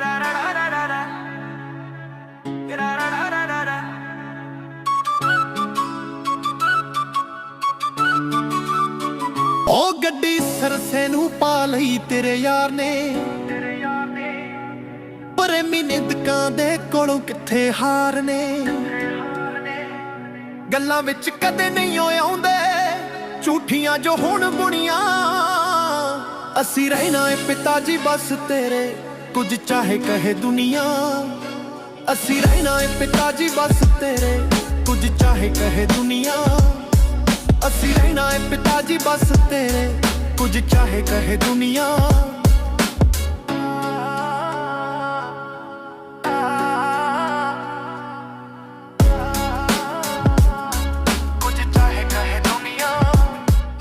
ਪ੍ਰੇਮੀ ਨਿੰਦ ਕ ਉਹ ਗੱਡੀ ਸਰਸੇ ਨੂੰ ਪਾ ਲਈ ਤੇਰੇ ਯਾਰ ਨੇ। ਪ੍ਰੇਮੀ ਨਿੰਦਕਾਂ ਦੇ ਕੋਲੋਂ ਕਿੱਥੇ ਹਾਰ ਨੇ। ਗੱਲਾਂ ਵਿੱਚ ਕਦੇ ਨਹੀਂ ਓਏ ਆਉਂਦੇ। ਝੂਠੀਆਂ ਜੋ ਹੁਣ ਬੁਣੀਆਂ। ਅਸੀਂ ਰਹਿਣਾ ਏ ਪਿਤਾ ਜੀ ਬਸ ਤੇਰੇ ਕੁਝ ਚਾਹੇ ਕਹੇ ਦੁਨੀਆ। ਅਸੀਂ ਰਹਿਣਾ ਏ ਪਿਤਾ ਜੀ ਬਸ ਤੇਰੇ। ਕੁਝ ਚਾਹੇ ਕਹੇ ਦੁਨੀਆ। ਅਸੀਂ ਰਹਿਣਾ ਏ ਪਿਤਾ ਜੀ ਬਸ ਤੇਰੇ। ਕੁਝ ਚਾਹੇ ਕਹੇ ਦੁਨੀਆ। ਕੁਝ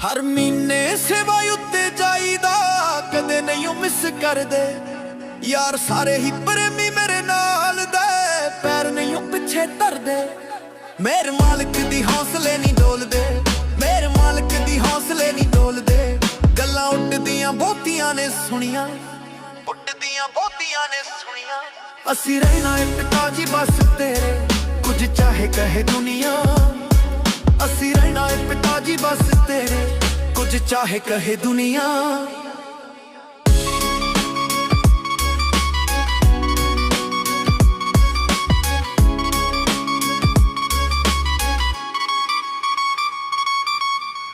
ਹਰ ਮਹੀਨੇ ਸੇਵਾ ਉੱਤੇ ਜਾਈਦਾ। ਕਦੇ ਨਹੀਂ ਉਹ ਮਿਸ ਕਰਦੇ। ਯਾਰ ਸਾਰੇ ਹੀ ਪ੍ਰੇਮੀ ਮੇਰੇ ਨਾਲ ਦੇ। ਪੈਰ ਨਹੀਂ ਉਹ ਪਿੱਛੇ ਧਰਦੇ। ਮੇਰੇ ਮਾਲਕ ਦੀ ਹੌਸਲੇ ਨਹੀਂ ਡੋਲਦੇ। ਮੇਰੇ ਮਾਲਕ ਦੀ ਹੌਸਲੇ ਨਹੀਂ ਡੋਲਦੇ। ਗੱਲਾਂ ਉੱਡਦੀਆਂ, ਬਹੁਤੀਆਂ ਨੇ ਸੁਣੀਆਂ। ਉੱਡਦੀਆਂ, ਬਹੁਤੀਆਂ ਨੇ ਸੁਣੀਆਂ। ਅਸੀਂ ਰਹਿਣਾ ਏ ਪਿਤਾ ਜੀ ਬਸ ਤੇਰੇ। ਕੁਝ ਚਾਹੇ ਕਹੇ ਦੁਨੀਆ। ਅਸੀਂ ਰਹਿਣਾ ਏ ਪਿਤਾ ਜੀ ਬਸ ਤੇਰੇ। ਕੁਝ ਚਾਹੇ ਕਹੇ ਦੁਨੀਆ।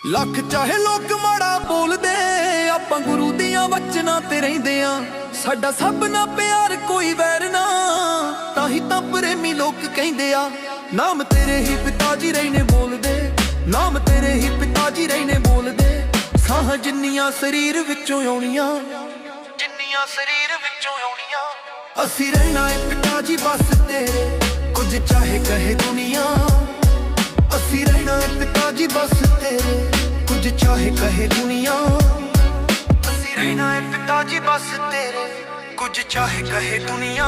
ਲੱਖ ਚਾਹੇ ਲੋਕ ਮਾੜਾ ਬੋਲਦੇ, ਆਪਾਂ ਗੁਰੂ ਦੀਆਂ ਵਚਨਾਂ ਤੇ ਰਹਿੰਦੇ ਆ। ਸਾਡਾ ਸਭ ਨਾਲ ਪਿਆਰ, ਕੋਈ ਵੈਰ ਨਾ। ਤਾਂ ਹੀ ਤਾਂ ਪ੍ਰੇਮੀ ਲੋਕ ਕਹਿੰਦੇ ਆ, ਨਾਮ ਤੇਰੇ ਹੀ ਪਿਤਾ ਜੀ ਰਹਿਣੇ ਬੋਲਦੇ। ਨਾਮ ਤੇਰੇ ਹੀ ਪਿਤਾ ਜੀ ਰਹਿਣੇ ਬੋਲਦੇ। ਸਾਹ ਜਿੰਨੀਆਂ ਸਰੀਰ ਵਿੱਚੋਂ ਆਉਣੀਆਂ, ਜਿੰਨੀਆਂ ਸਰੀਰ ਵਿੱਚੋਂ ਆਉਣੀਆਂ। ਅਸੀਂ ਰਹਿਣਾ ਏ ਪਿਤਾ ਜੀ ਬਸ ਤੇਰੇ ਕੁਝ ਚਾਹੇ ਕਹੇ ਦੁਨੀਆ। ਅਸੀਂ ਰਹਿਣਾ ਏ ਪਿਤਾ ਜੀ ਬਸ ਤੇਰੇ ਕੁਝ ਚਾਹੇ ਕਹੇ ਦੁਨੀਆ। ਅਸੀਂ ਰਹਿਣਾ ਹੈ ਪਿਤਾ ਜੀ, ਬਸ ਤੇਰੇ। ਕੁਝ ਚਾਹੇ ਕਹੇ ਦੁਨੀਆ।